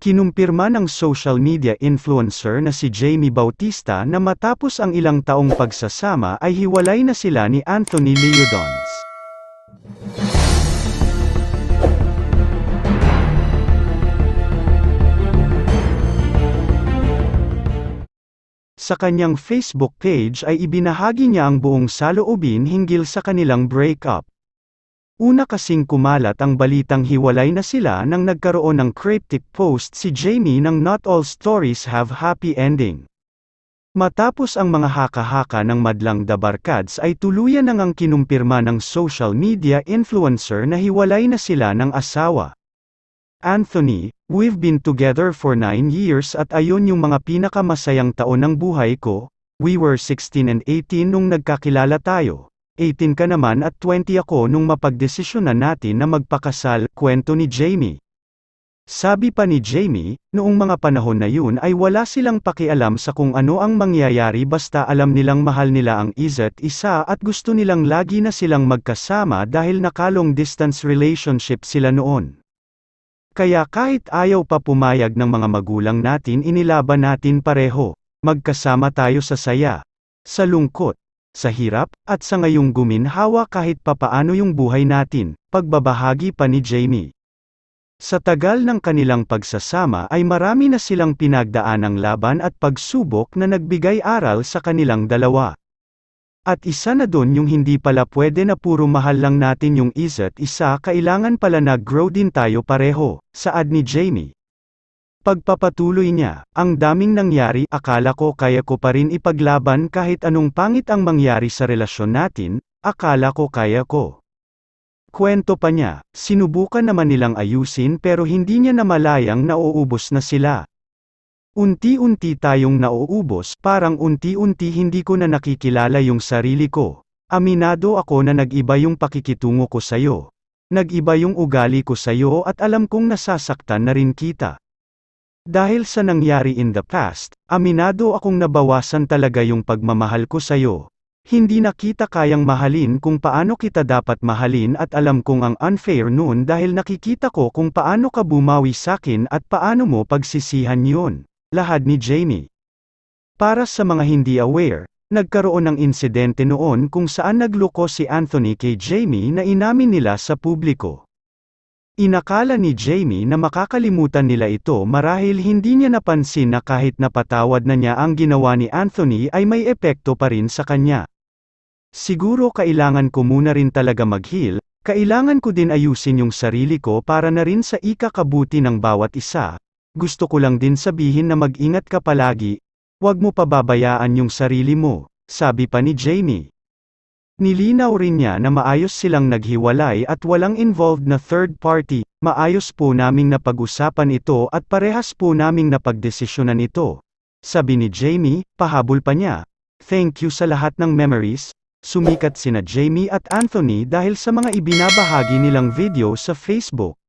Kinumpirma ng social media influencer na si Jamie Bautista na matapos ang ilang taong pagsasama ay hiwalay na sila ni Anthony Leodons. Sa kanyang Facebook page ay ibinahagi niya ang buong saloobin hinggil sa kanilang breakup. Una kasing kumalat ang balitang hiwalay na sila nang nagkaroon ng cryptic post si Jamie ng Not All Stories Have Happy Ending. Matapos ang mga haka-haka ng madlang dabarkads ay tuluyan nang ang kinumpirma ng social media influencer na hiwalay na sila ng asawa. Anthony, we've been together for 9 years at ayon yung mga pinakamasayang taon ng buhay ko, we were 16 and 18 nung nagkakilala tayo. 18 ka naman at 20 ako nung mapagdesisyonan natin na magpakasal, kwento ni Jamie. Sabi pa ni Jamie, noong mga panahon na yun ay wala silang pakialam sa kung ano ang mangyayari basta alam nilang mahal nila ang isa't isa at gusto nilang lagi na silang magkasama dahil nakalong distance relationship sila noon. Kaya kahit ayaw pa pumayag ng mga magulang natin inilaban natin pareho, magkasama tayo sa saya, sa lungkot, sa hirap, at sa ngayong guminhawa kahit papaano yung buhay natin, pagbabahagi pa ni Jamie. Sa tagal ng kanilang pagsasama ay marami na silang pinagdaan ng laban at pagsubok na nagbigay aral sa kanilang dalawa. At isa na dun yung hindi pala pwede na puro mahal lang natin yung isa't isa kailangan pala nag-grow din tayo pareho, saad ni Jamie. Pagpapatuloy niya, ang daming nangyari, akala ko kaya ko pa rin ipaglaban kahit anong pangit ang mangyari sa relasyon natin, akala ko kaya ko. Kwento pa niya, sinubukan naman nilang ayusin pero hindi niya namalayang nauubos na sila. Unti-unti tayong nauubos, parang unti-unti hindi ko na nakikilala yung sarili ko. Aminado ako na nag-iba yung pakikitungo ko sa'yo. Nag-iba yung ugali ko sa'yo at alam kong nasasaktan na rin kita. Dahil sa nangyari in the past, aminado akong nabawasan talaga yung pagmamahal ko sa'yo. Hindi na kita kayang mahalin kung paano kita dapat mahalin at alam kong ang unfair noon dahil nakikita ko kung paano ka bumawi sakin at paano mo pagsisihan yun. Lahad ni Jamie. Para sa mga hindi aware, nagkaroon ng insidente noon kung saan nagluko si Anthony kay Jamie na inamin nila sa publiko. Inakala ni Jamie na makakalimutan nila ito marahil hindi niya napansin na kahit napatawad na niya ang ginawa ni Anthony ay may epekto pa rin sa kanya. Siguro kailangan ko muna rin talaga mag-heal, kailangan ko din ayusin yung sarili ko para na rin sa ikakabuti ng bawat isa. Gusto ko lang din sabihin na mag-ingat ka palagi, huwag mo pababayaan yung sarili mo, sabi pa ni Jamie. Nilinaw rin niya na maayos silang naghiwalay at walang involved na third party, maayos po naming napag-usapan ito at parehas po naming napagdesisyonan ito. Sabi ni Jamie, pahabol pa niya. Thank you sa lahat ng memories, sumikat sina Jamie at Anthony dahil sa mga ibinabahagi nilang video sa Facebook.